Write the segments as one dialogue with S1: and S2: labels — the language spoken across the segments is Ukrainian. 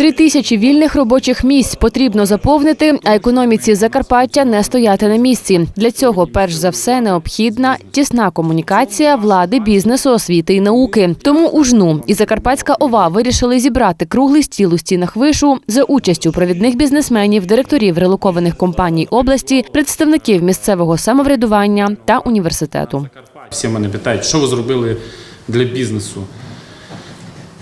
S1: Три тисячі вільних робочих місць потрібно заповнити, а економіці Закарпаття не стояти на місці. Для цього перш за все необхідна тісна комунікація влади, бізнесу, освіти і науки. Тому у жну і Закарпатська ОВА вирішили зібрати круглий стіл у стінах вишу за участю провідних бізнесменів, директорів релокованих компаній області, представників місцевого самоврядування та університету.
S2: Всі мене питають, що ви зробили для бізнесу.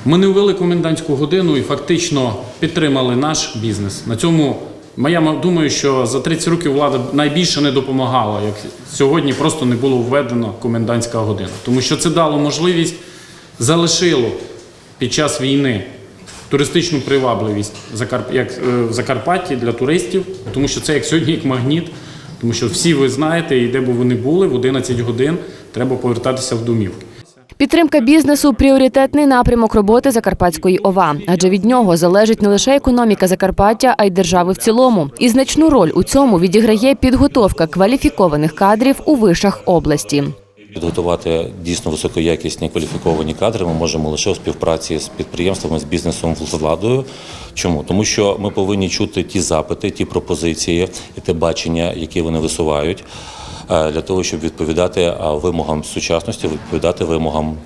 S2: Ми не ввели комендантську годину і фактично підтримали наш бізнес. На цьому я думаю, що за 30 років влада найбільше не допомагала, як сьогодні просто не було введено комендантська година. Тому що це дало можливість, залишило під час війни туристичну привабливість як е, в Закарпатті для туристів, тому що це як сьогодні як магніт. Тому що всі ви знаєте, і де б ви не були, в 11 годин треба повертатися в домівки.
S1: Підтримка бізнесу пріоритетний напрямок роботи Закарпатської ОВА, адже від нього залежить не лише економіка Закарпаття, а й держави в цілому. І значну роль у цьому відіграє підготовка кваліфікованих кадрів у вишах області.
S3: Підготувати дійсно високоякісні кваліфіковані кадри ми можемо лише у співпраці з підприємствами, з бізнесом, з владою. Чому? Тому що ми повинні чути ті запити, ті пропозиції і те бачення, які вони висувають, для того, щоб відповідати е, вимогам сучасності, відповідати вимогам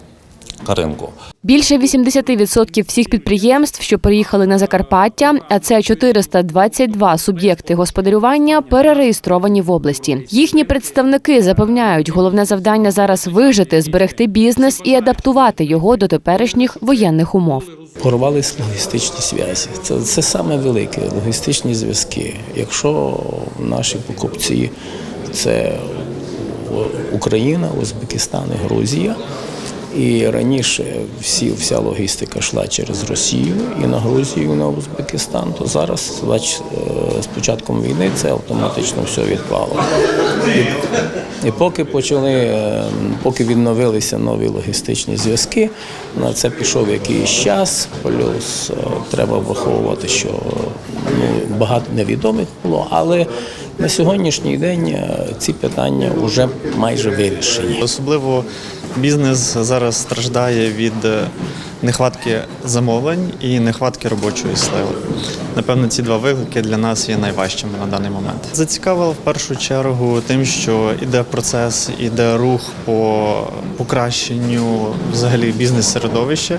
S3: ринку.
S1: Більше 80% всіх підприємств, що переїхали на Закарпаття, а це 422 суб'єкти господарювання, перереєстровані в області. Їхні представники запевняють, головне завдання зараз вижити, зберегти бізнес і адаптувати його до теперішніх воєнних умов.
S4: Порвались логістичні зв'язі. Це, це саме велике логістичні зв'язки. Якщо наші покупці це Україна, Узбекистан і Грузія. І раніше всі, вся логістика йшла через Росію і на Грузію, і на Узбекистан, то зараз е, з початком війни це автоматично все відпало. І, і поки почали, е, поки відновилися нові логістичні зв'язки, на це пішов якийсь час. Плюс е, треба враховувати, що ну, багато невідомих було, але на сьогоднішній день е, ці питання вже майже вирішені.
S5: Особливо бізнес зараз страждає від е, нехватки замовлень і нехватки робочої сили. Напевно, ці два виклики для нас є найважчими на даний момент. Зацікавило в першу чергу тим, що іде процес, іде рух по покращенню взагалі бізнес-середовища,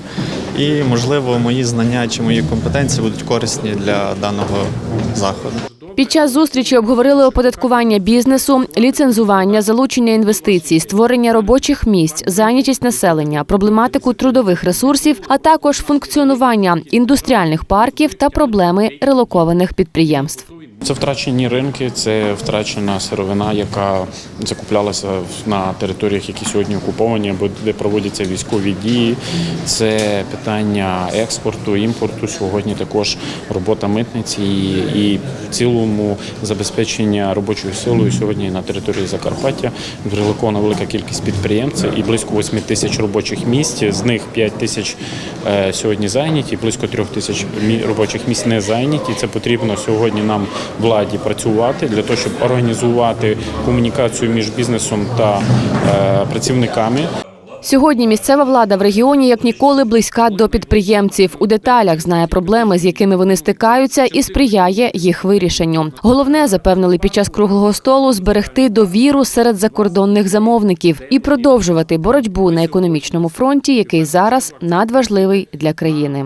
S5: і можливо мої знання чи мої компетенції будуть корисні для даного заходу.
S1: Під час зустрічі обговорили оподаткування бізнесу, ліцензування, залучення інвестицій, створення робочих місць, зайнятість населення, проблематику трудових ресурсів, а також функціонування індустріальних парків та проблеми релокованих підприємств.
S2: Це втрачені ринки, це втрачена сировина, яка закуплялася на територіях, які сьогодні окуповані, або де проводяться військові дії. Це питання експорту, імпорту. Сьогодні також робота митниці і, в цілому забезпечення робочою силою сьогодні на території Закарпаття релокована велика кількість підприємців і близько 8 тисяч робочих місць. З них 5 тисяч е, сьогодні зайняті, близько 3 тисяч робочих місць не зайняті. Це потрібно сьогодні нам владі працювати для того, щоб організувати комунікацію між бізнесом та е, працівниками.
S1: Сьогодні місцева влада в регіоні як ніколи близька до підприємців. У деталях знає проблеми, з якими вони стикаються, і сприяє їх вирішенню. Головне, запевнили під час круглого столу, зберегти довіру серед закордонних замовників і продовжувати боротьбу на економічному фронті, який зараз надважливий для країни.